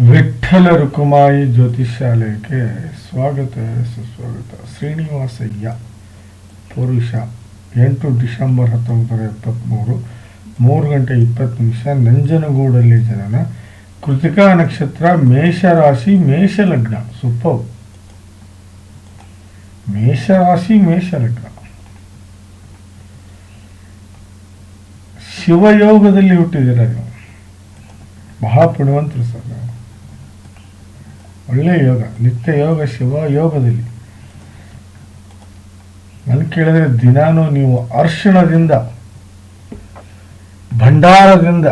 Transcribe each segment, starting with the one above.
ವಿಠ್ಠಲ ರುಕುಮಾಯಿ ಜ್ಯೋತಿಷಾಲಯಕ್ಕೆ ಸ್ವಾಗತ, ಸುಸ್ವಾಗತ. ಶ್ರೀನಿವಾಸಯ್ಯ, ಪುರುಷ, ಎಂಟು ಡಿಸೆಂಬರ್ ಹತ್ತೊಂಬತ್ತು ನೂರ ಎಪ್ಪತ್ತ್ಮೂರು ಮೂರು ಗಂಟೆ ಇಪ್ಪತ್ತು ನಿಮಿಷ, ನಂಜನಗೂಡಲ್ಲಿ ಜನನ. ಕೃತಿಕಾ ನಕ್ಷತ್ರ, ಮೇಷರಾಶಿ, ಮೇಷಲಗ್ನ. ಸೂಪರ್. ಮೇಷರಾಶಿ, ಮೇಷಲಗ್ನ. ಶಿವಯೋಗದಲ್ಲಿ ಹುಟ್ಟಿದ್ದೀರ ನೀವು? ಬಹಳ ಪುಣ್ಯವಂತರು ಸರ್. ಒಳ್ಳೆಯ ಯೋಗ, ನಿತ್ಯ ಯೋಗ ಶಿವ ಯೋಗದಲ್ಲಿ. ನನ್ ಕೇಳಿದ್ರೆ ದಿನಾನು ನೀವು ಅರ್ಶಿಣದಿಂದ, ಭಂಡಾರದಿಂದ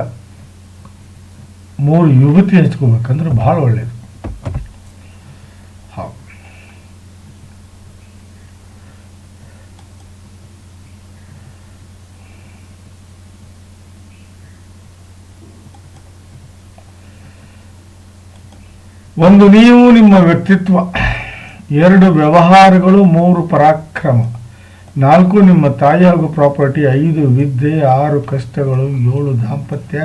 ಮೂರು ಯುವತಿ ಹಚ್ಕೋಬೇಕಂದ್ರೆ ಬಹಳ ಒಳ್ಳೆಯದು ಹೌದು ಒಂದು ನೀವು ನಿಮ್ಮ ವ್ಯಕ್ತಿತ್ವ, ಎರಡು ವ್ಯವಹಾರಗಳು, ಮೂರು ಪರಾಕ್ರಮ, ನಾಲ್ಕು ನಿಮ್ಮ ತಾಯಿ ಹಾಗೂ ಪ್ರಾಪರ್ಟಿ, ಐದು ವಿದ್ಯೆ, ಆರು ಕಷ್ಟಗಳು, ಏಳು ದಾಂಪತ್ಯ,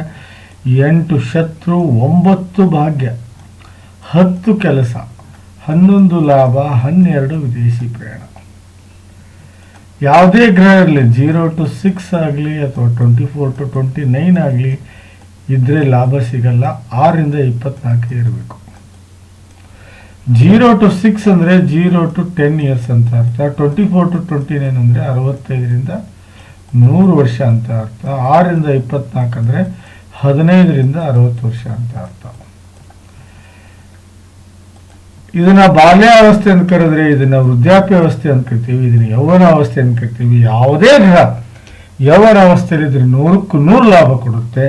ಎಂಟು ಶತ್ರು, ಒಂಬತ್ತು ಭಾಗ್ಯ, ಹತ್ತು ಕೆಲಸ, ಹನ್ನೊಂದು ಲಾಭ, ಹನ್ನೆರಡು ವಿದೇಶಿ ಪ್ರಯಾಣ. ಯಾವುದೇ ಗ್ರಹ ಇರಲಿ, ಜೀರೋ ಟು ಸಿಕ್ಸ್ ಆಗಲಿ, ಅಥವಾ twenty four to twenty nine ಆಗಲಿ, ಇದ್ರೆ ಲಾಭ ಸಿಗಲ್ಲ ಆರರಿಂದ ಇಪ್ಪತ್ನಾಲ್ಕು ಇರಬೇಕು. ಜೀರೋ ಟು ಸಿಕ್ಸ್ ಅಂದರೆ ಜೀರೋ ಟು ಟೆನ್ ಇಯರ್ಸ್ ಅಂತ ಅರ್ಥ. Twenty four to twenty nine ಅಂದರೆ ಅರವತ್ತೈದರಿಂದ ನೂರು ವರ್ಷ ಅಂತ ಅರ್ಥ. ಆರರಿಂದ ಇಪ್ಪತ್ನಾಲ್ಕು ಅಂದರೆ ಹದಿನೈದರಿಂದ ಅರವತ್ತು ವರ್ಷ ಅಂತ ಅರ್ಥ. ಇದನ್ನ ಬಾಲ್ಯಾವಸ್ಥೆ ಅಂತ ಕರೆದ್ರೆ ಇದನ್ನ ವೃದ್ಧಾಪ್ಯ ವ್ಯವಸ್ಥೆ ಅಂತ ಕರಿತೀವಿ. ಇದನ್ನ ಯೌವನ ಅವಸ್ಥೆ ಅಂತ ಕರಿತೀವಿ. ಯಾವುದೇ ಗ್ರಹ ಯೌವನ ಅವಸ್ಥೆಯಲ್ಲಿ ಇದ್ರೆ ನೂರಕ್ಕೂ ನೂರು ಲಾಭ ಕೊಡುತ್ತೆ.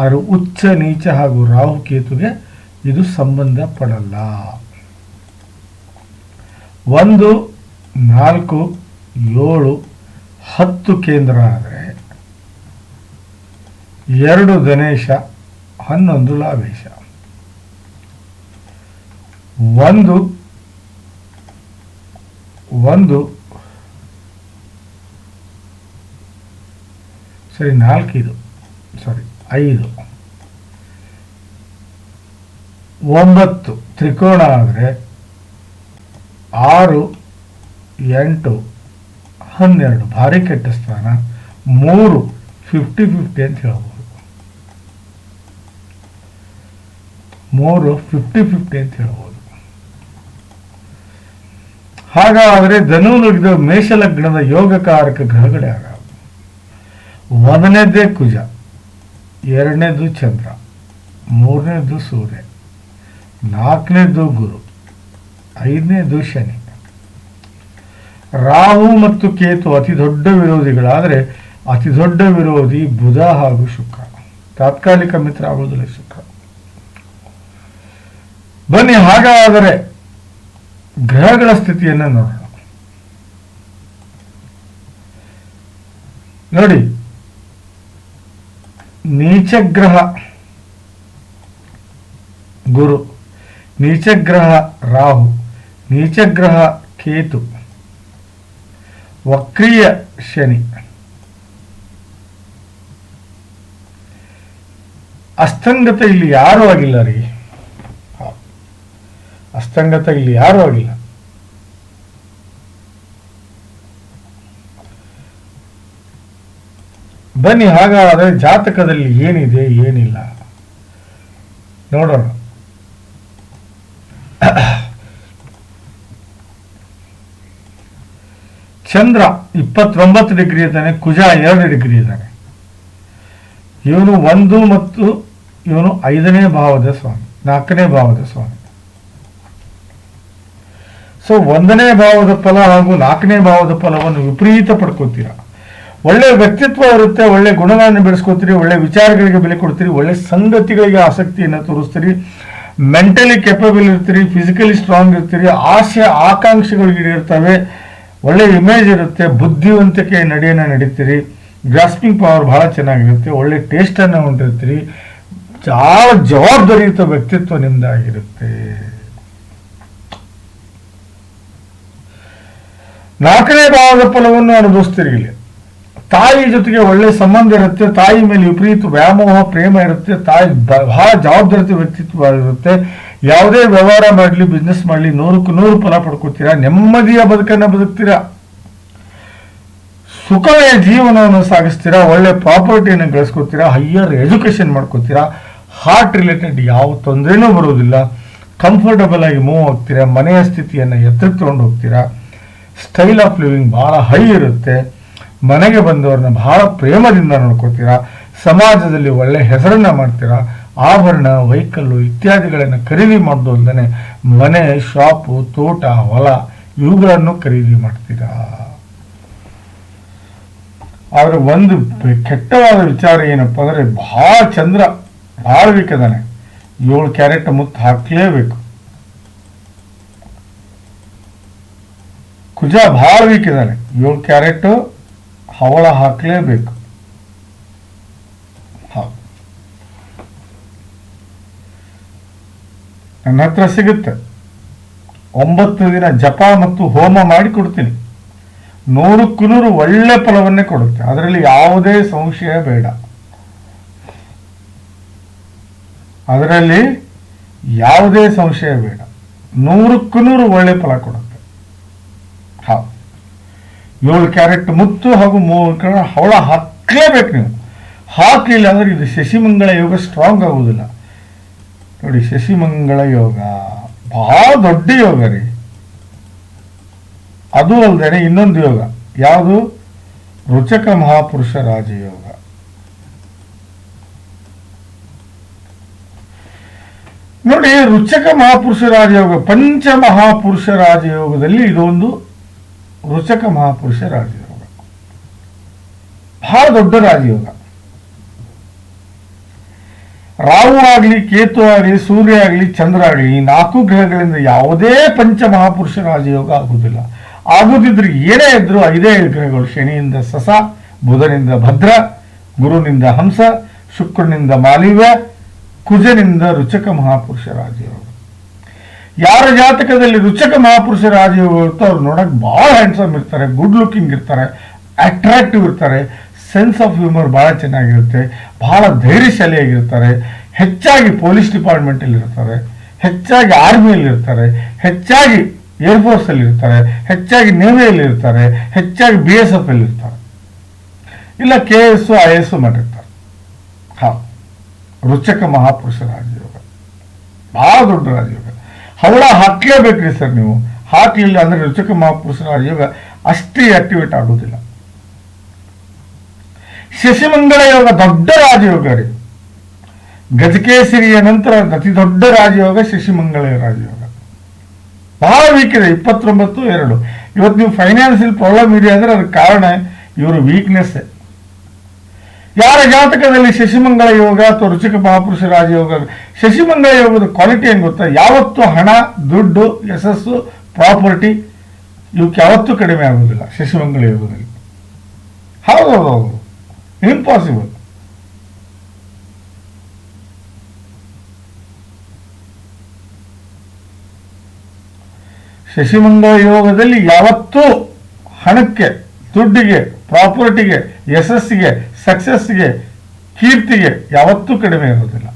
ಆದ್ರೆ ಉಚ್ಚ ನೀಚ ಹಾಗೂ ರಾಹು ಕೇತುಗೆ ಇದು ಸಂಬಂಧ ಪಡಲ್ಲ. ಒಂದು, ನಾಲ್ಕು, ಏಳು, ಹತ್ತು ಕೇಂದ್ರ ಆದರೆ ಎರಡು ಗಣೇಶ, ಹನ್ನೊಂದು ಲಾಭೇಶ. ಒಂದು ಒಂದು, ಸರಿ ನಾಲ್ಕಿದು ಸಾರಿ ಐದು. ಒಂಬತ್ತು ತ್ರಿಕೋಣ ಆದರೆ ಆರು, ಎಂಟು, ಹನ್ನೆರಡು ಭಾರಿ ಕೆಟ್ಟ ಸ್ಥಾನ, ಮೂರು ಫಿಫ್ಟಿ ಫಿಫ್ಟಿ ಅಂತ ಹೇಳ್ಬೋದು. ಮೂರು ಫಿಫ್ಟಿ ಫಿಫ್ಟಿ ಅಂತ ಹೇಳ್ಬೋದು. ಹಾಗಾದರೆ ಧನು ನುಡಿದ ಮೇಷಲಗ್ನದ ಯೋಗಕಾರಕ ಗ್ರಹಗಳೇ ಆಗ ಒಂದನೇದೇ ಕುಜ, ಎರಡನೇದು ಚಂದ್ರ, ಮೂರನೇದು ಸೂರ್ಯ, ನಾಲ್ಕನೇದು ಗುರು. ಐದನೇದು ಶನಿ ರಾಹು ಮತ್ತು ಕೇತು ಅತಿ ದೊಡ್ಡ ವಿರೋಧಿಗಳಾದರೆ ಅತಿ ದೊಡ್ಡ ವಿರೋಧಿ ಬುಧ ಹಾಗೂ ಶುಕ್ರ. ತಾತ್ಕಾಲಿಕ ಮಿತ್ರ ಆಗುವುದಿಲ್ಲ ಶುಕ್ರ. ಬನ್ನಿ, ಹಾಗಾದರೆ ಗ್ರಹಗಳ ಸ್ಥಿತಿಯನ್ನು ನೋಡೋಣ. ನೋಡಿ, ನೀಚಗ್ರಹ ಗುರು, ನೀಚಗ್ರಹ ರಾಹು. ನೀಚಗ್ರಹ ಕೇತು. ವಕ್ರೀಯ ಶನಿ. ಅಸ್ತಂಗತ ಇಲ್ಲಿ ಯಾರೂ ಆಗಿಲ್ಲ ರೀ. ಅಸ್ತಂಗತ ಇಲ್ಲಿ ಯಾರೂ ಆಗಿಲ್ಲ. ಬನ್ನಿ ಹಾಗಾದರೆ ಜಾತಕದಲ್ಲಿ ಏನಿದೆ, ಏನಿಲ್ಲ. ನೋಡೋಣ. ಚಂದ್ರ ಇಪ್ಪತ್ತೊಂಬತ್ತು ಡಿಗ್ರಿ ಇದ್ದಾನೆ, ಕುಜ ಎರಡು ಡಿಗ್ರಿ ಇದ್ದಾನೆ. ಇವನು ಒಂದು ಮತ್ತು ಇವನು ಐದನೇ ಭಾವದ ಸ್ವಾಮಿ, ನಾಲ್ಕನೇ ಭಾವದ ಸ್ವಾಮಿ. ಸೊ ಒಂದನೇ ಭಾವದ ಫಲ ಹಾಗೂ ನಾಲ್ಕನೇ ಭಾವದ ಫಲವನ್ನು ವಿಪರೀತ ಪಡ್ಕೋತೀರ. ಒಳ್ಳೆ ವ್ಯಕ್ತಿತ್ವ ಇರುತ್ತೆ, ಒಳ್ಳೆ ಗುಣಗಳನ್ನು ಬೆಳೆಸ್ಕೋತೀರಿ, ಒಳ್ಳೆ ವಿಚಾರಗಳಿಗೆ ಬೆಲೆ ಕೊಡ್ತೀರಿ, ಒಳ್ಳೆ ಸಂಗತಿಗಳಿಗೆ ಆಸಕ್ತಿಯನ್ನು ತೋರಿಸ್ತೀರಿ ಮೆಂಟಲಿ ಕೆಪಬಲ್ ಇರ್ತೀರಿ ಫಿಸಿಕಲಿ ಸ್ಟ್ರಾಂಗ್ ಇರ್ತೀರಿ, ಆಸೆ, ಆಕಾಂಕ್ಷೆಗಳು ಈಡೇರ್ತವೆ. ಒಳ್ಳೆ ಇಮೇಜ್ ಇರುತ್ತೆ, ಬುದ್ಧಿವಂತಿಕೆ ನಡೆಯನ್ನು ನಡೀತೀರಿ ಗ್ರಾಸ್ಪಿಂಗ್ ಪವರ್ ಬಹಳ ಚೆನ್ನಾಗಿರುತ್ತೆ, ಒಳ್ಳೆ ಟೇಸ್ಟನ್ನು ಹೊಂದಿರ್ತೀರಿ, ಬಹಳ ಜವಾಬ್ದಾರಿಯುತ ವ್ಯಕ್ತಿತ್ವ ನಿಮ್ದಾಗಿರುತ್ತೆ. ನಾಲ್ಕನೇ ಭಾವದ ಫಲವನ್ನು ಅನುಭವಿಸ್ತೀರಿ ಇಲ್ಲಿ. ತಾಯಿ ಜೊತೆಗೆ ಒಳ್ಳೆ ಸಂಬಂಧ ಇರುತ್ತೆ, ತಾಯಿ ಮೇಲೆ ವಿಪರೀತ ವ್ಯಾಮೋಹ, ಪ್ರೇಮ ಇರುತ್ತೆ, ತಾಯಿ ಬಹಳ ಜವಾಬ್ದಾರಿತ ವ್ಯಕ್ತಿತ್ವ ಇರುತ್ತೆ. ಯಾವುದೇ ವ್ಯವಹಾರ ಮಾಡಲಿ ಬಿಸ್ನೆಸ್ ಮಾಡಲಿ, ನೂರಕ್ಕೂ ನೂರು ಫಲ ಪಡ್ಕೋತೀರಾ? ನೆಮ್ಮದಿಯ ಬದುಕನ್ನು ಬದುಕ್ತೀರಾ? ಸುಖಮಯ ಜೀವನವನ್ನು ಸಾಗಿಸ್ತೀರಾ? ಒಳ್ಳೆ ಪ್ರಾಪರ್ಟಿಯನ್ನು ಗಳಿಸ್ಕೊತೀರಾ? ಹೈಯರ್ ಎಜುಕೇಷನ್ ಮಾಡ್ಕೋತೀರಾ? ಹಾರ್ಟ್ ರಿಲೇಟೆಡ್ ಯಾವ ತೊಂದರೆನೂ ಬರೋದಿಲ್ಲ ಕಂಫರ್ಟಬಲ್ ಆಗಿ ಮೂವ್ ಆಗ್ತೀರಾ? ಮನೆಯ ಸ್ಥಿತಿಯನ್ನು ಎತ್ತರಕ್ಕೆ ತೊಗೊಂಡು ಹೋಗ್ತೀರಾ? ಸ್ಟೈಲ್ ಆಫ್ ಲಿವಿಂಗ್ ಭಾಳ ಹೈ ಇರುತ್ತೆ. ಮನೆಗೆ ಬಂದವ್ರನ್ನ ಬಹಳ ಪ್ರೇಮದಿಂದ ನೋಡ್ಕೋತೀರಾ? ಸಮಾಜದಲ್ಲಿ ಒಳ್ಳೆ ಹೆಸರನ್ನ ಮಾಡ್ತೀರಾ? ಆಭರಣ ವೆಹಿಕಲ್ಲು ಇತ್ಯಾದಿಗಳನ್ನು ಖರೀದಿ ಮಾಡೋದು ಅಲ್ಲದೆ ಮನೆ ಶಾಪು ತೋಟ, ಹೊಲ, ಇವುಗಳನ್ನು ಖರೀದಿ ಮಾಡ್ತೀರಾ? ಆದರೆ ಒಂದು ಕೆಟ್ಟವಾದ ವಿಚಾರ ಏನಪ್ಪ ಅಂದರೆ ಭಾಳ ಚಂದ್ರ, ಭಾಳ ಬೇಕದಾನೆ ಏಳು ಕ್ಯಾರೆಟ್ ಮುತ್ತು ಹಾಕಲೇಬೇಕು. ಕುಜ ಭಾಳ ವೀಕ್ ಇದ್ದಾನೆ ಏಳು ಕ್ಯಾರೆಟ್ ಹವಳ ಹಾಕ್ಲೇಬೇಕು ಹೌದು ನನ್ನ ಹತ್ರ ಸಿಗುತ್ತೆ. ಒಂಬತ್ತು ದಿನ ಜಪ ಮತ್ತು ಹೋಮ ಮಾಡಿ ಕೊಡ್ತೀನಿ. ನೂರಕ್ಕೂ ನೂರು ಒಳ್ಳೆ ಫಲವನ್ನೇ ಕೊಡುತ್ತೆ. ಅದರಲ್ಲಿ ಯಾವುದೇ ಸಂಶಯ ಬೇಡ. ಅದರಲ್ಲಿ ಯಾವುದೇ ಸಂಶಯ ಬೇಡ. ನೂರಕ್ಕೂ ನೂರು ಒಳ್ಳೆ ಫಲ ಕೊಡುತ್ತೆ. ಏಳು ಕ್ಯಾರೆಟ್ ಮುತ್ತು ಹಾಗೂ ಮೂರು ಹವಳ ಹಾಕಲೇಬೇಕು ನೀವು. ಹಾಕಲಿಲ್ಲ ಅಂದ್ರೆ ಇದು ಶಶಿಮಂಗಳ ಯೋಗ ಸ್ಟ್ರಾಂಗ್ ಆಗುವುದಿಲ್ಲ. ನೋಡಿ, ಶಶಿಮಂಗಳ ಯೋಗ. ಬಹಳ ದೊಡ್ಡ ಯೋಗ ರೀ. ಅದು ಅಲ್ಲದೆ ಇನ್ನೊಂದು ಯೋಗ. ಯಾವುದು? ರುಚಕ ಮಹಾಪುರುಷ ರಾಜಯೋಗ. ನೋಡಿ, ರುಚಕ ಮಹಾಪುರುಷ ರಾಜಯೋಗ, ಪಂಚ ಮಹಾಪುರುಷ ರಾಜಯೋಗದಲ್ಲಿ ಇದೊಂದು ರುಚಕ ಮಹಾಪುರುಷ ರಾಜಯೋಗ. ಬಹಳ ದೊಡ್ಡ ರಾಜಯೋಗ. ರಾಹು ಆಗಲಿ, ಕೇತು ಆಗಲಿ, ಸೂರ್ಯ ಆಗಲಿ, ಚಂದ್ರ ಆಗಲಿ, ಈ ನಾಲ್ಕು ಗ್ರಹಗಳಿಂದ ಯಾವುದೇ ಪಂಚ ಮಹಾಪುರುಷ ರಾಜಯೋಗ ಆಗುವುದಿಲ್ಲ. ಆಗುದಿದ್ರೆ ಏನೇ ಇದ್ರೂ ಐದೇ ಗ್ರಹಗಳು, ಶನಿಯಿಂದ ಸಸ, ಬುಧನಿಂದ ಭದ್ರ, ಗುರುನಿಂದ ಹಂಸ, ಶುಕ್ರನಿಂದ ಮಾಲಿವ್ಯ ಕುಜನಿಂದ ರುಚಕ ಮಹಾಪುರುಷ ರಾಜಯೋಗ. ಯಾರ ಜಾತಕದಲ್ಲಿ ರುಚಕ ಮಹಾಪುರುಷ ರಾಜಯೋಗ ಇರುತ್ತೋ ಅವ್ರು ನೋಡಕ್ ಬಹಳ ಹ್ಯಾಂಡ್ಸಮ್ ಇರ್ತಾರೆ ಗುಡ್ ಲುಕಿಂಗ್ ಇರ್ತಾರೆ ಅಟ್ರಾಕ್ಟಿವ್ ಇರ್ತಾರೆ. ಸೆನ್ಸ್ ಆಫ್ ಹ್ಯೂಮರ್ ಬಹಳ ಚೆನ್ನಾಗಿರುತ್ತೆ. ಬಹಳ ಧೈರ್ಯಶಾಲಿಯಾಗಿರ್ತಾರೆ. ಹೆಚ್ಚಾಗಿ ಪೊಲೀಸ್ ಡಿಪಾರ್ಟ್ಮೆಂಟಲ್ಲಿ ಇರ್ತಾರೆ. ಹೆಚ್ಚಾಗಿ ಆರ್ಮಿಯಲ್ಲಿ ಇರ್ತಾರೆ. ಹೆಚ್ಚಾಗಿ ಏರ್ಫೋರ್ಸ್ ಅಲ್ಲಿ ಇರ್ತಾರೆ. ಹೆಚ್ಚಾಗಿ ನೇವಿಯಲ್ಲಿ ಇರ್ತಾರೆ. ಹೆಚ್ಚಾಗಿ ಬಿ ಎಸ್ ಎಫ್ ಅಲ್ಲಿ ಇರ್ತಾರೆ. ಇಲ್ಲ ಕೆ ಎಸ್ ಐ ಎಸ್ ಮಾಡಿರ್ತಾರೆ ಹಾ. ರುಚಕ ಮಹಾಪುರುಷ ರಾಜಯೋಗ. ಬಹಳ ದೊಡ್ಡ ರಾಜಯೋಗ. ಹವಳ ಹಾಕ್ಲೇಬೇಕ್ರಿ ಸರ್ ನೀವು. ಹಾಕ್ಲಿಲ್ಲ ಅಂದ್ರೆ ರುಚಕ ಮಹಾಪುರುಷ ರಾಜಯೋಗ ಅಷ್ಟೇ ಆಕ್ಟಿವೇಟ್ ಆಗೋದಿಲ್ಲ. ಶಶಿಮಂಗಳ ಯೋಗ ದೊಡ್ಡ ರಾಜಯೋಗ ರೀ. ಗಜಕೇಸರಿಯ ನಂತರ ಅತಿ ದೊಡ್ಡ ರಾಜಯೋಗ ಶಶಿಮಂಗಳ ರಾಜಯೋಗ. ಬಹಳ ವೀಕ್ ಇದೆ, ಇಪ್ಪತ್ತೊಂಬತ್ತು, ಎರಡು. ಇವತ್ತು ನೀವು ಫೈನಾನ್ಸಿಯಲ್ ಪ್ರಾಬ್ಲಮ್ ಇದೆ ಅಂದ್ರೆ ಅದಕ್ಕೆ ಕಾರಣ ಇವರು ವೀಕ್ನೆಸ್ ಯಾರ ಜಾತಕದಲ್ಲಿ ಶಶಿಮಂಗಳ ಯೋಗ ಅಥವಾ ರುಚಿಕ ಮಹಾಪುರುಷ ರಾಜಯೋಗ ಶಶಿಮಂಗಳ ಯೋಗದ ಕ್ವಾಲಿಟಿ ಏನ್ ಗೊತ್ತಾ? ಯಾವತ್ತೂ ಹಣ, ದುಡ್ಡು, ಯಶಸ್ಸು ಪ್ರಾಪರ್ಟಿ ಇವಕ್ಕೆ ಯಾವತ್ತೂ ಕಡಿಮೆ ಆಗುವುದಿಲ್ಲ ಶಶಿಮಂಗಳ ಯೋಗದಲ್ಲಿ ಹೌದೌದು ಇಂಪಾಸಿಬಲ್ ಶಶಿಮಂಗ ಯೋಗದಲ್ಲಿ ಯಾವತ್ತೂ ಹಣಕ್ಕೆ, ದುಡ್ಡಿಗೆ, ಪ್ರಾಪರ್ಟಿಗೆ, ಯಶಸ್ಸಿಗೆ ಸಕ್ಸಸ್ಗೆ ಕೀರ್ತಿಗೆ ಯಾವತ್ತೂ ಕಡಿಮೆ ಇರೋದಿಲ್ಲ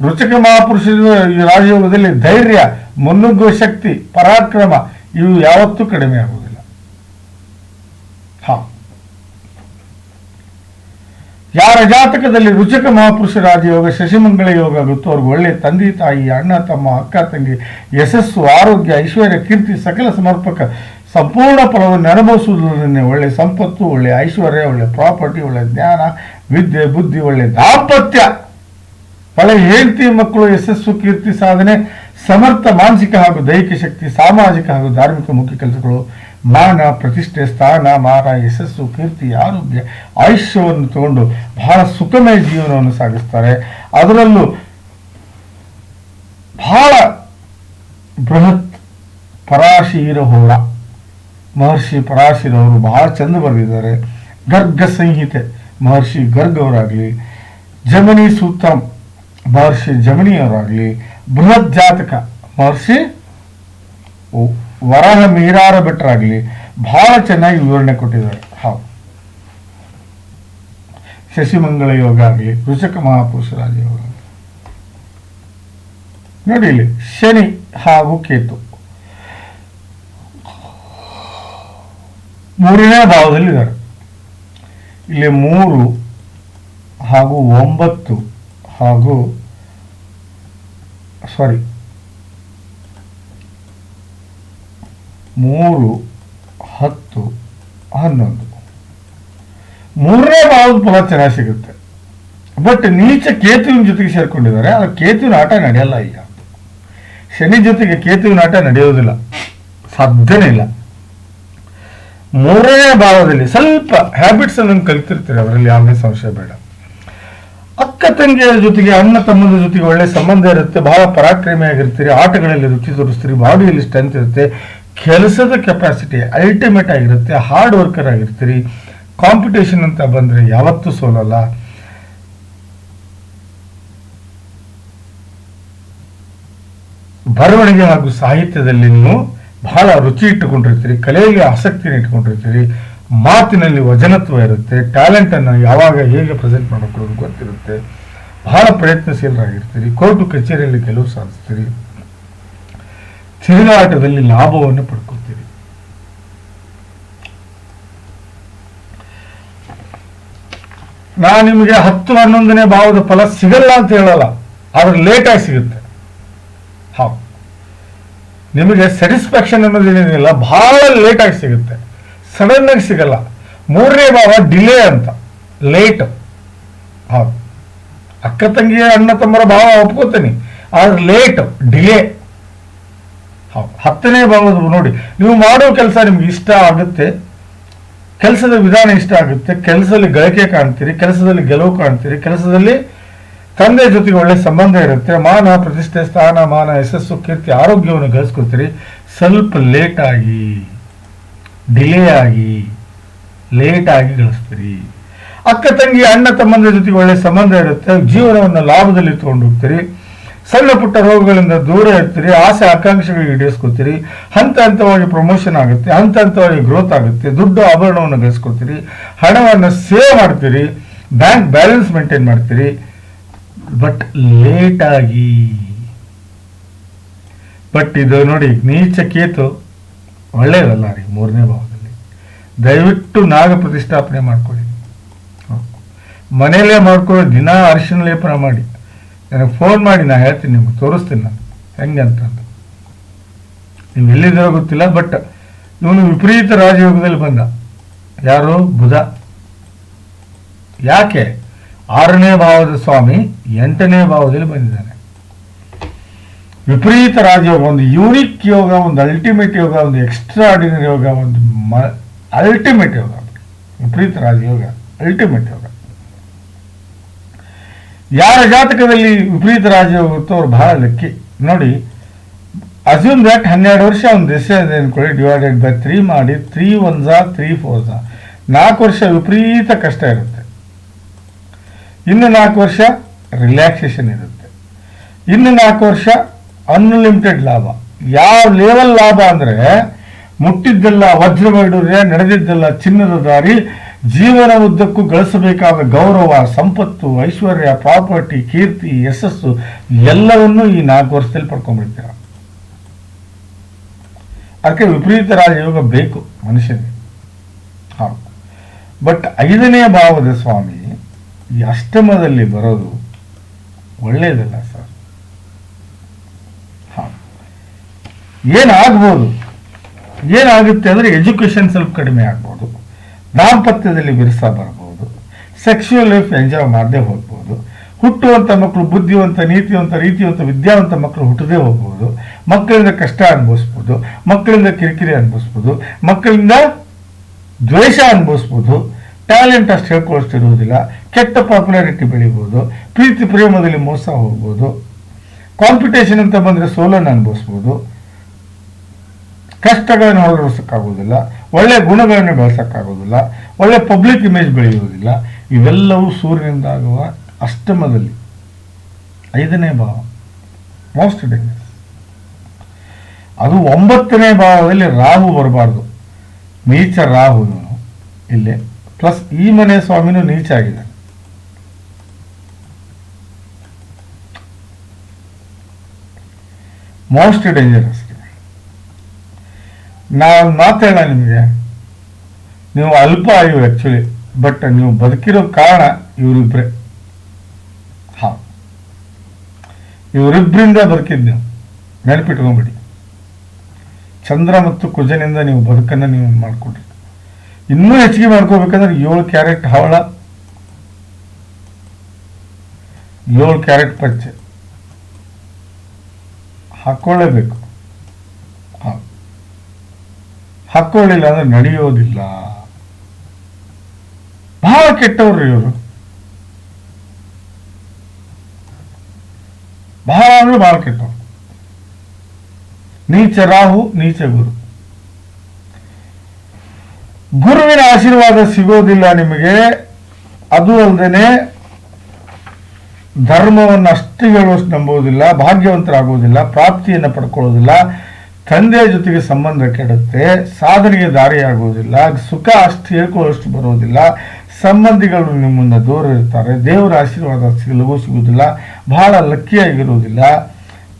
ರುಚಕ ಮಹಾಪುರುಷರ ರಾಜಯೋಗದಲ್ಲಿ ಧೈರ್ಯ ಮುನ್ನುಗ್ಗುವ ಶಕ್ತಿ, ಪರಾಕ್ರಮ ಇವು ಯಾವತ್ತೂ ಕಡಿಮೆ ಆಗುವುದಿಲ್ಲ ಹಾ ಯಾರ ಜಾತಕದಲ್ಲಿ ರುಚಕ ಮಹಾಪುರುಷ ರಾಜಯೋಗ, ಶಶಿಮಂಗಳ ಯೋಗ ಆಗುತ್ತೋ ಅವ್ರಿಗೆ ಒಳ್ಳೆ ತಂದೆ, ತಾಯಿ, ಅಣ್ಣ, ತಮ್ಮ, ಅಕ್ಕ, ತಂಗಿ, ಯಶಸ್ಸು, ಆರೋಗ್ಯ, ಐಶ್ವರ್ಯ, ಕೀರ್ತಿ, ಸಕಲ ಸಮರ್ಪಕ ಸಂಪೂರ್ಣ ಫಲವನ್ನು ಅನುಭವಿಸುವುದನ್ನೇ ಒಳ್ಳೆ ಸಂಪತ್ತು, ಒಳ್ಳೆ ಐಶ್ವರ್ಯ, ಒಳ್ಳೆ ಪ್ರಾಪರ್ಟಿ, ಒಳ್ಳೆ ಜ್ಞಾನ, ವಿದ್ಯೆ, ಬುದ್ಧಿ, ಒಳ್ಳೆ ದಾಂಪತ್ಯ. ಒಳ್ಳೆ ಹೆಂಡತಿ, ಮಕ್ಕಳು, ಯಶಸ್ಸು, ಕೀರ್ತಿ, ಸಾಧನೆ, ಸಮರ್ಥ, ಮಾನಸಿಕ ಹಾಗೂ ದೈಹಿಕ ಶಕ್ತಿ, ಸಾಮಾಜಿಕ ಹಾಗೂ ಧಾರ್ಮಿಕ ಮುಖ್ಯ ಕೆಲಸಗಳು ಮಾನ ಪ್ರತಿಷ್ಠೆ ಸ್ಥಾನ ಮಾನ ಯಶಸ್ಸು ಕೀರ್ತಿ ಆರೋಗ್ಯ ಆಯುಷ್ಯವನ್ನು ತಗೊಂಡು ಬಹಳ ಸುಖಮಯ ಜೀವನವನ್ನು ಸಾಗಿಸ್ತಾರೆ. ಅದರಲ್ಲೂ ಬಹಳ ಬೃಹತ್ ಪರಾಶೀರ ಹೋಳ ಮಹರ್ಷಿ ಪರಾಶಿರವರು ಬಹಳ ಚಂದ ಬರೆದಿದ್ದಾರೆ. ಗರ್ಗ ಸಂಹಿತೆ, ಮಹರ್ಷಿ ಗರ್ಗ್ ಅವರಾಗಲಿ, ಜಮನಿ ಸೂತ್ರ, ಮಹರ್ಷಿ ಜಮನಿಯವರಾಗಲಿ, ಬೃಹತ್ ಜಾತಕ, ಮಹರ್ಷಿ ವರಾಹ ಮೀರಾರ ಭಟ್ರಾಗಲಿ ಬಹಳ ಚೆನ್ನಾಗಿ ವಿವರಣೆ ಕೊಟ್ಟಿದ್ದಾರೆ. ಹೌದು. ಶಶಿಮಂಗಳ ಯೋಗ ಆಗಲಿ, ವೃಷಕ ಮಹಾಪುರುಷರಾಜ ಯೋಗ. ನೋಡಿ ಇಲ್ಲಿ, ಶನಿ ಹಾಗೂ ಕೇತು. ಮೂರನೇ ಭಾವದಲ್ಲಿದ್ದಾರೆ. ಇಲ್ಲಿ ಮೂರು ಹಾಗೂ ಒಂಬತ್ತು ಹಾಗೂ ಸಾರಿ ಮೂರು, ಹತ್ತು, ಹನ್ನೊಂದು. ಮೂರನೇ ಭಾವದ ಫಲ ಚೆನ್ನಾಗಿ ಸಿಗುತ್ತೆ. ಬಟ್ ನೀಚ ಕೇತುವಿನ ಜೊತೆಗೆ ಸೇರ್ಕೊಂಡಿದ್ದಾರೆ. ಆ ಕೇತುವಿನ ಆಟ ನಡೆಯಲ್ಲ ಈಗ. ಶನಿ ಜೊತೆಗೆ ಕೇತುವಿನ ಆಟ ನಡೆಯೋದಿಲ್ಲ. ಸಾಧ್ಯನೇ ಇಲ್ಲ. ಮೂರನೇ ಭಾವದಲ್ಲಿ ಸ್ವಲ್ಪ ಹ್ಯಾಬಿಟ್ಸ್ ಅನ್ನು ಕಲಿತಿರ್ತೀರಿ. ಅವರಲ್ಲಿ ಯಾವುದೇ ಸಂಶಯ ಬೇಡ. ಅಕ್ಕ ತಂಗಿಯರ ಜೊತೆಗೆ, ಅಣ್ಣ ತಮ್ಮನ ಜೊತೆಗೆ ಒಳ್ಳೆ ಸಂಬಂಧ ಇರುತ್ತೆ. ಬಹಳ ಪರಾಕ್ರಮಿಯಾಗಿರ್ತೀರಿ. ಆಟಗಳಲ್ಲಿ ರುಚಿ ತೋರಿಸ್ತೀರಿ. ಬಾಡಿಯಲ್ಲಿ ಸ್ಟ್ರೆಂತ್ ಇರುತ್ತೆ. ಕೆಲಸದ ಕೆಪಾಸಿಟಿ ಅಲ್ಟಿಮೇಟ್ ಆಗಿರುತ್ತೆ ಹಾರ್ಡ್ ವರ್ಕರ್ ಆಗಿರ್ತೀರಿ ಕಾಂಪಿಟೇಷನ್ ಅಂತ ಬಂದರೆ ಯಾವತ್ತೂ ಸೋಲಲ್ಲ. ಬರವಣಿಗೆ ಹಾಗೂ ಸಾಹಿತ್ಯದಲ್ಲಿ ಬಹಳ ರುಚಿ ಇಟ್ಟುಕೊಂಡಿರ್ತೀರಿ, ಕಲೆಯಲ್ಲಿ ಆಸಕ್ತಿಯನ್ನು ಇಟ್ಕೊಂಡಿರ್ತೀರಿ ಮಾತಿನಲ್ಲಿ ವಜನತ್ವ ಇರುತ್ತೆ ಟ್ಯಾಲೆಂಟ್ ಅನ್ನು ಯಾವಾಗ ಹೇಗೆ ಪ್ರೆಸೆಂಟ್ ಮಾಡಬೇಕು ಗೊತ್ತಿರುತ್ತೆ. ಬಹಳ ಪ್ರಯತ್ನಶೀಲರಾಗಿರ್ತೀರಿ ಕೋರ್ಟು ಕಚೇರಿಯಲ್ಲಿ ಗೆಲುವು ಸಾಧಿಸ್ತೀರಿ. ತಿರುಗಾಟದಲ್ಲಿ ಲಾಭವನ್ನು ಪಡ್ಕೊತೀರಿ. ನಾನು ನಿಮಗೆ ಹತ್ತು ಹನ್ನೊಂದನೇ ಭಾವದ ಫಲ ಸಿಗಲ್ಲ ಅಂತ ಹೇಳಲ್ಲ, ಆದ್ರೆ ಲೇಟಾಗಿ ಸಿಗುತ್ತೆ. ಹೌದು. ನಿಮಗೆ ಸ್ಯಾಟಿಸ್ಫ್ಯಾಕ್ಷನ್ ಅನ್ನೋದೇನಿಲ್ಲ ಬಹಳ ಲೇಟಾಗಿ ಸಿಗುತ್ತೆ. ಸಡನ್ ಆಗಿ ಸಿಗಲ್ಲ. ಮೂರನೇ ಭಾವ ಡಿಲೇ ಅಂತ. ಲೇಟ್ ಹೌದು. ಅಕ್ಕ ತಂಗಿಯ ಅಣ್ಣ ತಮ್ಮರ ಭಾವ ಒಪ್ಕೋತೀನಿ, ಆದ್ರೆ ಲೇಟ್ ಡಿಲೇ ಹತ್ತನೇ ಭಾಗದ ನೋಡಿ, ನೀವು ಮಾಡೋ ಕೆಲಸ ನಿಮ್ಗೆ ಇಷ್ಟ ಆಗುತ್ತೆ, ಕೆಲಸದ ವಿಧಾನ ಇಷ್ಟ ಆಗುತ್ತೆ, ಕೆಲಸದಲ್ಲಿ ಗಳಿಕೆ ಕಾಣ್ತೀರಿ, ಕೆಲಸದಲ್ಲಿ ಗೆಲುವು ಕಾಣ್ತೀರಿ, ಕೆಲಸದಲ್ಲಿ ತಂದೆ ಜೊತೆಗೆ ಒಳ್ಳೆ ಸಂಬಂಧ ಇರುತ್ತೆ, ಮಾನ, ಪ್ರತಿಷ್ಠೆ, ಸ್ಥಾನ, ಮಾನ, ಯಶಸ್ಸು, ಕೀರ್ತಿ, ಆರೋಗ್ಯವನ್ನು ಗಳಿಸ್ಕೊತೀರಿ ಸ್ವಲ್ಪ ಲೇಟ್ ಆಗಿ ಡಿಲೇ ಆಗಿ ಲೇಟ್ ಆಗಿ ಗಳಿಸ್ತೀರಿ. ಅಕ್ಕ ತಂಗಿ, ಅಣ್ಣ, ತಮ್ಮಂದ್ರ ಜೊತೆಗೆ ಒಳ್ಳೆ ಸಂಬಂಧ ಇರುತ್ತೆ, ಜೀವನವನ್ನು ಲಾಭದಲ್ಲಿ ತಗೊಂಡು ಹೋಗ್ತೀರಿ. ಸಣ್ಣ ಪುಟ್ಟ ರೋಗಗಳಿಂದ ದೂರ ಇರ್ತೀರಿ, ಆಸೆ ಆಕಾಂಕ್ಷೆಗಳಿಗೆ ಈಡೇರಿಸ್ಕೊತೀರಿ ಹಂತ ಹಂತವಾಗಿ ಪ್ರಮೋಷನ್ ಆಗುತ್ತೆ, ಹಂತ ಹಂತವಾಗಿ ಗ್ರೋತ್ ಆಗುತ್ತೆ, ದುಡ್ಡು ಆಭರಣವನ್ನು ಗಳಿಸ್ಕೊತೀರಿ, ಹಣವನ್ನು ಸೇವ್ ಮಾಡ್ತೀರಿ ಬ್ಯಾಂಕ್ ಬ್ಯಾಲೆನ್ಸ್ ಮೇಂಟೈನ್ ಮಾಡ್ತೀರಿ. ಬಟ್ ಲೇಟ್ ಆಗಿ. ಬಟ್ ಇದು ನೋಡಿ, ನೀಚ ಕೇತು ಒಳ್ಳೆಯದಲ್ಲ ರೀ, ಮೂರನೇ ಭಾವದಲ್ಲಿ ದಯವಿಟ್ಟು ನಾಗ ಪ್ರತಿಷ್ಠಾಪನೆ ಮಾಡ್ಕೊಳ್ಳಿ. ಮನೆಯಲ್ಲೇ ಮಾಡ್ಕೊಳ್ಳಿ ದಿನ ಅರಿಶಿನ ಲೇಪನ ಮಾಡಿ. ನನಗೆ ಫೋನ್ ಮಾಡಿ ನಾ ಹೇಳ್ತೀನಿ ನಿಮ್ಗೆ, ತೋರಿಸ್ತೀನಿ ನಾನು. ಹೆಂಗೆ ಅಂತಂದು ನೀವು ಎಲ್ಲಿದ್ದೀರೋ ಗೊತ್ತಿಲ್ಲ ಬಟ್ ಇವನು ವಿಪರೀತ ರಾಜಯೋಗದಲ್ಲಿ ಬಂದ. ಯಾರು? ಬುಧ. ಯಾಕೆ? ಆರನೇ ಭಾವದ ಸ್ವಾಮಿ ಎಂಟನೇ ಭಾವದಲ್ಲಿ ಬಂದಿದ್ದಾನೆ. ವಿಪರೀತ ರಾಜಯೋಗ, ಒಂದು ಯೂನಿಕ್ ಯೋಗ, ಒಂದು ಅಲ್ಟಿಮೇಟ್ ಯೋಗ, ಒಂದು ಎಕ್ಸ್ಟ್ರಾ ಆರ್ಡಿನರಿ ಯೋಗ, ಒಂದು ಅಲ್ಟಿಮೇಟ್ ಯೋಗ. ವಿಪರೀತ ರಾಜಯೋಗ ಅಲ್ಟಿಮೇಟ್ ಯೋಗ. ಯಾರ ಜಾತಕದಲ್ಲಿ ವಿಪರೀತ ರಾಜ ಇರುತ್ತೋ ಅವ್ರು ಬಹಳ ಲಕ್ಕಿ. ನೋಡಿ ಅಸ್ಯೂಮ್ ದಟ್ ಹನ್ನೆರಡು ವರ್ಷ ಒಂದು ದಿವಸ ಇದೆ ಅನ್ಕೊಳ್ಳಿ ಡಿವೈಡೆಡ್ ಬೈ ತ್ರೀ ಮಾಡಿ ತ್ರೀ ಒನ್ ಝಾ ತ್ರೀ ಫೋರ್ ಝಾ ನಾಲ್ಕು ವರ್ಷ ವಿಪರೀತ ಕಷ್ಟ ಇರುತ್ತೆ. ಇನ್ನು ನಾಲ್ಕು ವರ್ಷ ರಿಲ್ಯಾಕ್ಸೇಷನ್ ಇರುತ್ತೆ. ಇನ್ನು ನಾಲ್ಕು ವರ್ಷ ಅನ್ಲಿಮಿಟೆಡ್ ಲಾಭ. ಯಾವ ಲೆವೆಲ್ ಲಾಭ ಅಂದ್ರೆ, ಮುಟ್ಟಿದ್ದೆಲ್ಲ ವಜ್ರ ಬೈಡೂರ್ಯ ನಡೆದಿದ್ದೆಲ್ಲ ಚಿನ್ನದ ದಾರಿ ಜೀವನ ಉದ್ದಕ್ಕೂ ಗಳಿಸಬೇಕಾದ ಗೌರವ, ಸಂಪತ್ತು, ಐಶ್ವರ್ಯ, ಪ್ರಾಪರ್ಟಿ, ಕೀರ್ತಿ, ಯಶಸ್ಸು ಎಲ್ಲವನ್ನೂ ಈ ನಾಲ್ಕು ವರ್ಷದಲ್ಲಿ ಪಡ್ಕೊಂಡ್ಬಿಡ್ತೀರ? ಅದಕ್ಕೆ ವಿಪರೀತ ರಾಜಯೋಗ ಬೇಕು ಮನುಷ್ಯನಿಗೆ. ಬಟ್ ಐದನೇ ಭಾವದ ಸ್ವಾಮಿ ಈ ಅಷ್ಟಮದಲ್ಲಿ ಬರೋದು ಒಳ್ಳೆಯದಲ್ಲ ಸರ್? ಏನಾಗ್ಬೋದು? ಏನಾಗುತ್ತೆ ಅಂದರೆ ಎಜುಕೇಷನ್ ಸ್ವಲ್ಪ ಕಡಿಮೆ ಆಗ್ಬೋದು. ದಾಂಪತ್ಯದಲ್ಲಿ ವಿರಸ ಬರ್ಬೋದು ಸೆಕ್ಷುಯಲ್ ಲೈಫ್ ಎಂಜಾಯ್ ಮಾಡದೆ ಹೋಗ್ಬೋದು ಹುಟ್ಟುವಂಥ ಮಕ್ಕಳು ಬುದ್ಧಿವಂತ, ನೀತಿವಂತ, ರೀತಿವಂತ, ವಿದ್ಯಾವಂತ ಮಕ್ಕಳು ಹುಟ್ಟದೇ ಹೋಗ್ಬೋದು ಮಕ್ಕಳಿಂದ ಕಷ್ಟ ಅನುಭವಿಸ್ಬೋದು ಮಕ್ಕಳಿಂದ ಕಿರಿಕಿರಿ ಅನುಭವಿಸ್ಬೋದು ಮಕ್ಕಳಿಂದ ದ್ವೇಷ ಅನುಭವಿಸ್ಬೋದು ಟ್ಯಾಲೆಂಟ್ ಅಷ್ಟು ಹೇಳ್ಕೊಳ್ಳೋಷ್ಟಿರುವುದಿಲ್ಲ, ಕೆಟ್ಟ ಪಾಪ್ಯುಲಾರಿಟಿ ಬೆಳಿಬೋದು ಪ್ರೀತಿ ಪ್ರೇಮದಲ್ಲಿ ಮೋಸ ಹೋಗ್ಬೋದು ಕಾಂಪಿಟೇಷನ್ ಅಂತ ಬಂದರೆ ಸೋಲನ್ನು ಅನುಭವಿಸ್ಬೋದು, ಕಷ್ಟಗಳನ್ನು ಹೊರಡಿಸೋಕ್ಕಾಗೋದಿಲ್ಲ ಒಳ್ಳೆ ಗುಣಗಳನ್ನು ಬೆಳೆಸೋಕ್ಕಾಗೋದಿಲ್ಲ, ಒಳ್ಳೆ ಪಬ್ಲಿಕ್ ಇಮೇಜ್ ಬೆಳೆಯುವುದಿಲ್ಲ. ಇವೆಲ್ಲವೂ ಸೂರ್ಯನಿಂದಾಗುವ ಅಷ್ಟಮದಲ್ಲಿ. ಐದನೇ ಭಾವ ಮೋಸ್ಟ್ ಡೇಂಜರಸ್ ಅದು ಒಂಬತ್ತನೇ ಭಾವದಲ್ಲಿ ರಾಹು ಬರಬಾರ್ದು. ನೀಚ ರಾಹುನು ಇಲ್ಲೇ. ಪ್ಲಸ್ ಈ ಮನೆ ಸ್ವಾಮಿನೂ ನೀಚ ಆಗಿದೆ ಮೋಸ್ಟ್ ಡೇಂಜರಸ್ ನಾವು ಮಾತೇಣ ನಿಮಗೆ. ನೀವು ಅಲ್ಪ ಆಯು ಆ್ಯಕ್ಚುಲಿ ಬಟ್ ನೀವು ಬದುಕಿರೋ ಕಾರಣ ಇವರಿಬ್ಬರೇ ಹಾ. ಇವರಿಬ್ಬರಿಂದ ಬದುಕಿದ್ದು ನೀವು. ನೆನಪಿಟ್ಕೊಂಬಿಡಿ. ಚಂದ್ರ ಮತ್ತು ಕುಜನಿಂದ ನೀವು ಬದುಕನ್ನು ನೀವು ಮಾಡ್ಕೊಡ್ರಿ ಇನ್ನೂ ಹೆಚ್ಚಿಗೆ ಮಾಡ್ಕೋಬೇಕಂದ್ರೆ ಏಳು ಕ್ಯಾರೆಟ್ ಹವಳ, ಏಳು ಕ್ಯಾರೆಟ್ ಪಚ್ಚೆ. ಹಾಕೊಳ್ಳೇಬೇಕು ಹಾ. ಹಾಕೊಳ್ಳಿಲ್ಲ ಅಂದ್ರೆ ನಡೆಯೋದಿಲ್ಲ. ಬಹಳ ಕೆಟ್ಟವ್ರು ಇವರು. ಬಹಳ ಅಂದ್ರೆ ಬಹಳ ಕೆಟ್ಟವ್ರು. ನೀಚ ರಾಹು, ನೀಚ ಗುರು. ಗುರುವಿನ ಆಶೀರ್ವಾದ ಸಿಗೋದಿಲ್ಲ ನಿಮಗೆ. ಅದು ಅಲ್ಲದೆ ಧರ್ಮವನ್ನು ಅಷ್ಟು ಹೇಳುವಷ್ಟು ನಂಬುವುದಿಲ್ಲ, ಭಾಗ್ಯವಂತರಾಗುವುದಿಲ್ಲ, ಪ್ರಾಪ್ತಿಯನ್ನು ಪಡ್ಕೊಳ್ಳೋದಿಲ್ಲ. ತಂದೆಯ ಜೊತೆಗೆ ಸಂಬಂಧ ಕೆಡುತ್ತೆ, ಸಾಧನೆಗೆ ದಾರಿಯಾಗುವುದಿಲ್ಲ, ಸುಖ ಅಷ್ಟು ಹೇಳ್ಕೊಳ್ಳೋಷ್ಟು ಬರೋದಿಲ್ಲ ಸಂಬಂಧಿಗಳು ನಿಮ್ಮನ್ನ ದೂರ ಇರ್ತಾರೆ, ದೇವರ ಆಶೀರ್ವಾದ ಸಿಗಲಗೂ ಸಿಗುವುದಿಲ್ಲ, ಬಹಳ ಲಕ್ಕಿಯಾಗಿರುವುದಿಲ್ಲ,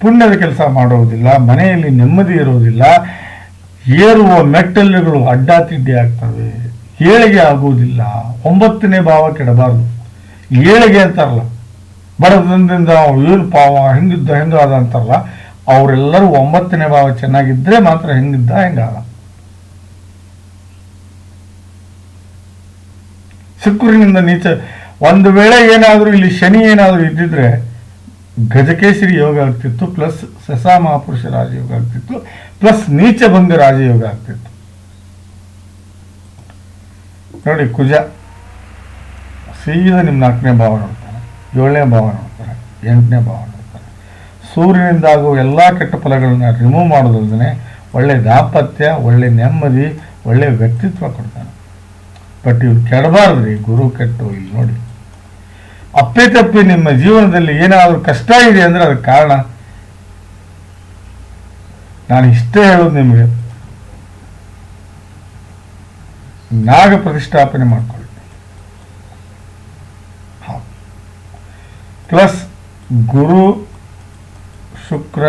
ಪುಣ್ಯದ ಕೆಲಸ ಮಾಡುವುದಿಲ್ಲ, ಮನೆಯಲ್ಲಿ ನೆಮ್ಮದಿ ಇರುವುದಿಲ್ಲ, ಏರುವ ಮೆಟ್ಟಲುಗಳು ಅಡ್ಡಾತಿಡ್ಡಿ ಆಗ್ತವೆ, ಏಳಿಗೆ ಆಗುವುದಿಲ್ಲ, ಒಂಬತ್ತನೇ ಭಾವ ಕೆಡಬಾರದು, ಏಳಿಗೆ ಅಂತಾರಲ್ಲ, ಬಡತನದಿಂದ ಏನು ಪಾವ, ಹೆಂಗಿದ್ದ ಹೆಂಗಾದ ಅಂತಾರಲ್ಲ ಅವರೆಲ್ಲರೂ ಒಂಬತ್ತನೇ ಭಾವ ಚೆನ್ನಾಗಿದ್ರೆ ಮಾತ್ರ ಹೆಂಗಿದ್ದ, ಹೆಂಗಾದ? ಶುಕ್ರನಿಂದ ನೀಚ ಒಂದು ವೇಳೆ ಏನಾದರೂ ಇಲ್ಲಿ ಶನಿ ಏನಾದರೂ ಇದ್ದಿದ್ರೆ ಗಜಕೇಶರಿ ಯೋಗ ಆಗ್ತಿತ್ತು, ಪ್ಲಸ್ ಸಸಾ ಮಹಾಪುರುಷ ರಾಜಯೋಗ ಆಗ್ತಿತ್ತು, ಪ್ಲಸ್ ನೀಚ ಬಂದು ರಾಜಯೋಗ ಆಗ್ತಿತ್ತು. ನೋಡಿ, ಕುಜ ಸೀದಾ ನಿಮ್ಮ ನಾಲ್ಕನೇ ಭಾವ ನೋಡ್ತಾರೆ, ಏಳನೇ ಭಾವ ನೋಡ್ತಾರೆ, ಎಂಟನೇ ಭಾವ ನೋಡ್ತಾರೆ. ಸೂರ್ಯನಿಂದ ಆಗುವ ಎಲ್ಲ ಕೆಟ್ಟ ಫಲಗಳನ್ನ ರಿಮೂವ್ ಮಾಡೋದ್ರೆ ಒಳ್ಳೆ ದಾಂಪತ್ಯ, ಒಳ್ಳೆ ನೆಮ್ಮದಿ, ಒಳ್ಳೆ ವ್ಯಕ್ತಿತ್ವ ಕೊಡ್ತಾನೆ. ಬಟ್ ಇವ್ರು ಕೆಡಬಾರ್ದ್ರಿ, ಗುರು ಕೆಟ್ಟು ಇಲ್ಲಿ ನೋಡಿ. ಅಪ್ಪೆ ತಪ್ಪಿ ನಿಮ್ಮ ಜೀವನದಲ್ಲಿ ಏನಾದರೂ ಕಷ್ಟ ಇದೆ ಅಂದರೆ ಅದಕ್ಕೆ ಕಾರಣ? ನಾನು ಇಷ್ಟೇ ಹೇಳೋದು ನಿಮಗೆ. ನಾಗ ಪ್ರತಿಷ್ಠಾಪನೆ ಮಾಡ್ಕೊಳ್ಳಿ. ಪ್ಲಸ್ ಗುರು ಶುಕ್ರ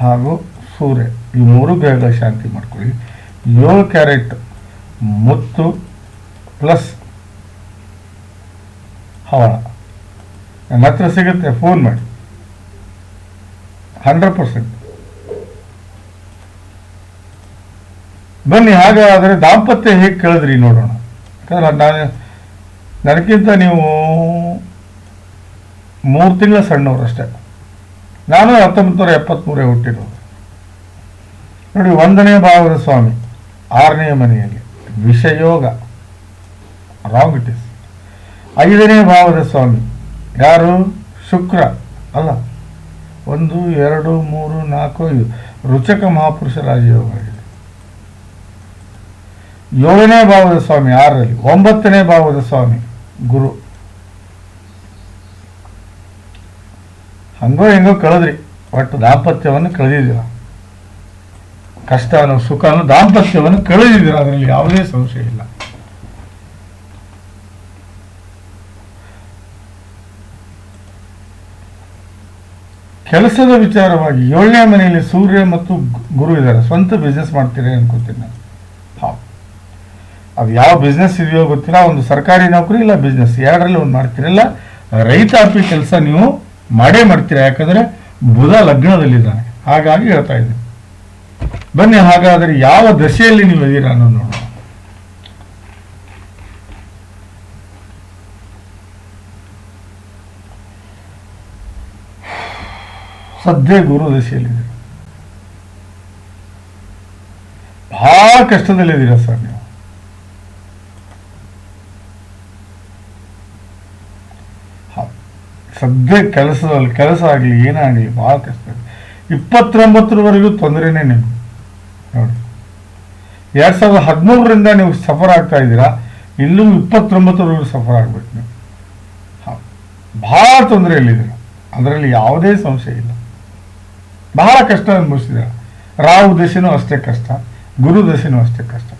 ಹಾಗೂ ಸೂರ್ಯ. ಈ ಮೂರು ಗ್ರಹಗಳ ಶಾಂತಿ ಮಾಡ್ಕೊಳ್ಳಿ. ಏಳು ಕ್ಯಾರೆಟ್, ಮುತ್ತು ಪ್ಲಸ್ ಹವಳ. ನನ್ನ ಹತ್ರ ಸಿಗುತ್ತೆ, ಫೋನ್ ಮಾಡಿ. Hundred percent. ಬನ್ನಿ, ಹಾಗಾದರೆ ದಾಂಪತ್ಯ ಹೇಗೆ ಕೇಳಿದ್ರಿ ನೋಡೋಣ. ಯಾಕಂದ್ರೆ ನಾನು, ನನಗಿಂತ ನೀವು ಮೂರು ತಿಂಗಳ ಸಣ್ಣವ್ರು ನಾನು ಹತ್ತೊಂಬತ್ತು ನೂರ ಎಪ್ಪತ್ತ್ಮೂರೇ ಹುಟ್ಟಿರೋದು. ನೋಡಿ, ಒಂದನೇ ಭಾವದ ಸ್ವಾಮಿ, ಆರನೇ ಮನೆಯಲ್ಲಿ, ವಿಷಯೋಗ ರಾಂಗ್ ಇಟ್ ಇಸ್ ಐದನೇ ಭಾವದ ಸ್ವಾಮಿ, ಯಾರು? ಶುಕ್ರ, ಅಲ್ಲ. ಒಂದು, ಎರಡು, ಮೂರು, ನಾಲ್ಕು, ಐದು. ರುಚಕ ಮಹಾಪುರುಷ ರಾಜಯೋಗ ಏಳನೇ ಭಾವದ ಸ್ವಾಮಿ, ಆರರಲ್ಲಿ, ಒಂಬತ್ತನೇ ಭಾವದ ಸ್ವಾಮಿ, ಗುರು. ಹಂಗೋ ಹೆಂಗೋ ಕಳೆದ್ರಿ. ಒಟ್ಟು ದಾಂಪತ್ಯವನ್ನು ಕಳೆದಿದ್ದೀರ? ಕಷ್ಟನೋ ಸುಖನೋ ದಾಂಪತ್ಯವನ್ನು ಕಳೆದಿದ್ದೀರ? ಅದರಲ್ಲಿ ಯಾವುದೇ ಸಂಶಯ ಇಲ್ಲ. ಕೆಲಸದ ವಿಚಾರವಾಗಿ ಏಳನೇ ಮನೆಯಲ್ಲಿ ಸೂರ್ಯ ಮತ್ತು ಗುರು ಇದ್ದಾರೆ. ಸ್ವಂತ ಬಿಸ್ನೆಸ್ ಮಾಡ್ತೀರಿ ಅನ್ಕೋತೀನಿ ನಾನು. ಅದು ಯಾವ ಬಿಸ್ನೆಸ್ ಇದೆಯೋ ಗೊತ್ತಿಲ್ಲ. ಒಂದು ಸರ್ಕಾರಿ ನೌಕರಿ ಇಲ್ಲ ಬಿಸ್ನೆಸ್ ಎರಡರಲ್ಲಿ ಒಂದು ಮಾಡ್ತೀರಲ್ಲ. ರೈತಾಪಿ ಕೆಲಸ ನೀವು ಮಾಡೇ ಮಾಡ್ತೀರಾ? ಯಾಕಂದ್ರೆ ಬುಧ ಲಗ್ನದಲ್ಲಿದ್ದಾನೆ. ಹಾಗಾಗಿ ಹೇಳ್ತಾ ಇದ್ದೀನಿ. ಬನ್ನಿ, ಹಾಗಾದರೆ ಯಾವ ದಶೆಯಲ್ಲಿ ನೀವು ಇದೀರ ಅನ್ನೋದು ನೋಡೋಣ. ಸದ್ಯ ಗುರು ದಶೆಯಲ್ಲಿದ್ದೀರಾ? ಬಹಳ ಕಷ್ಟದಲ್ಲಿದ್ದೀರಾ ಸರ್ ನೀವು ಹ. ಸದ್ಯ ಕೆಲಸದಲ್ಲಿ ಕೆಲಸ ಆಗಲಿ ಏನಾಗಲಿ ಭಾಳ ಕಷ್ಟ ಆಗಲಿ ಇಪ್ಪತ್ತೊಂಬತ್ತರವರೆಗೂ ತೊಂದರೆನೇ ನಿಮ್ಗೆ. ನೋಡಿ. ಎರಡು ಸಾವಿರದ ಹದಿಮೂರರಿಂದ ನೀವು ಸಫರ್ ಆಗ್ತಾ ಇದ್ದೀರಾ ಇಲ್ಲೂ ಇಪ್ಪತ್ತೊಂಬತ್ತರವರೆಗೂ ಸಫರ್ ಆಗ್ಬೇಕು ನೀವು. ಭಾಳ ತೊಂದರೆಯಲ್ಲಿದ್ದೀರಾ. ಅದರಲ್ಲಿ ಯಾವುದೇ ಸಂಶಯ ಇಲ್ಲ. ಬಹಳ ಕಷ್ಟ ಅನುಭವಿಸಿದ್ದೀರ. ರಾಹು ದಶೆನೂ ಅಷ್ಟೇ ಕಷ್ಟ, ಗುರು ದಶೆನೂ ಅಷ್ಟೇ ಕಷ್ಟ.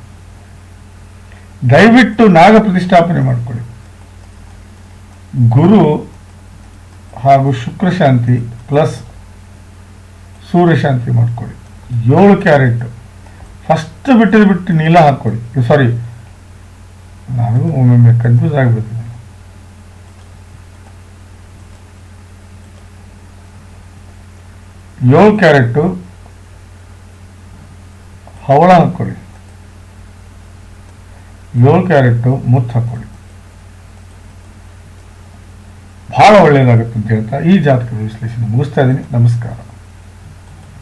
ದಯವಿಟ್ಟು ನಾಗ ಪ್ರತಿಷ್ಠಾಪನೆ ಮಾಡಿಕೊಳ್ಳಿ. ಗುರು ಹಾಗೂ ಶುಕ್ರಶಾಂತಿ ಪ್ಲಸ್ ಸೂರ್ಯಶಾಂತಿ ಮಾಡ್ಕೊಳ್ಳಿ ಏಳು ಕ್ಯಾರೆಟ್. ಫಸ್ಟ್ ಬಿಟ್ಟಿದ್ದು ಬಿಟ್ಟು ನೀಲ ಹಾಕ್ಕೊಳ್ಳಿ ಸಾರಿ ನನಗೂ ಒಮ್ಮೊಮ್ಮೆ ಕನ್ಫ್ಯೂಸ್ ಆಗಿಬಿಡ್ತೀನಿ ಏಳು ಕ್ಯಾರೆಟು. ಹವಳ ಹಾಕ್ಕೊಳ್ಳಿ ಏಳು ಕ್ಯಾರೆಟು ಮುತ್ತು ಹಾಕ್ಕೊಳ್ಳಿ ಬಹಳ ಒಳ್ಳೆಯದಾಗುತ್ತೆ ಅಂತ ಹೇಳ್ತಾ ಈ ಜಾತಕದ ವಿಶ್ಲೇಷಣೆ ಮುಗಿಸ್ತಾ ಇದ್ದೀನಿ. ನಮಸ್ಕಾರ.